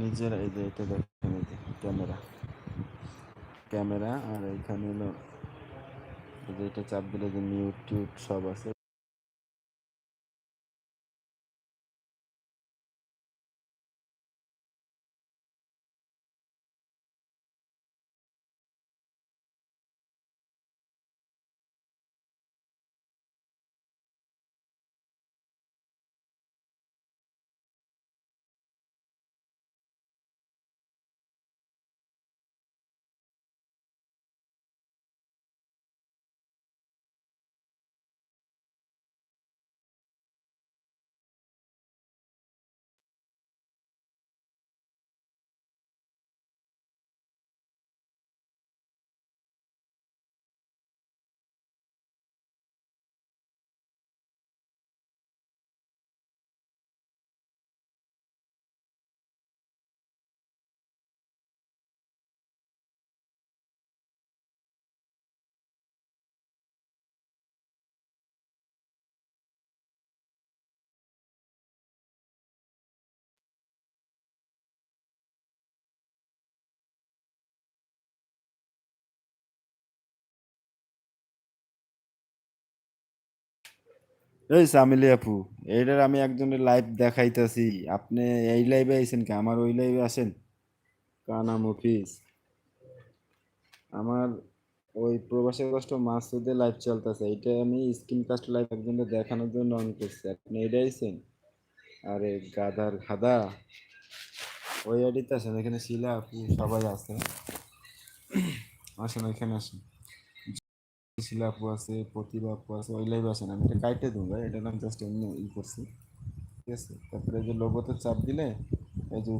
নিজের এই যে এটা দেখেন এই যে ক্যামেরা। ক্যামেরা আর এখানে হলো এটা চাপ দিলে যে মিউট টিউট সব আছে। এই সামিলি আপু, এইটার আমি একজনের লাইভ দেখাইতেছি। আপনি এই লাইভে আইছেন কি? আমার ওই লাইভে আসেন কানা মফিস আমার ওই প্রবাসী কষ্ট মাসুদের লাইভ চলতেছে। এইটা আমি স্ক্রিন কাস্ট লাইভ একজনের দেখানোর জন্য অন করছি। আপনি এইটা আইছেন? আরে গাধার গাধা ওই আইডিতে আসেন এখানে শিলা আপু সবাই আছে। আসেন, ওইখানে আসেন। শিলা আপু আছে প্রতিভা আপু আছে, ওই আছে নাই আমি এটা কাইটে দেবো, ভাই। এটা আমি জাস্ট এমনি ই করছি। ঠিক আছে? তারপরে যে লোগোতে চাপ দিলে, এই যে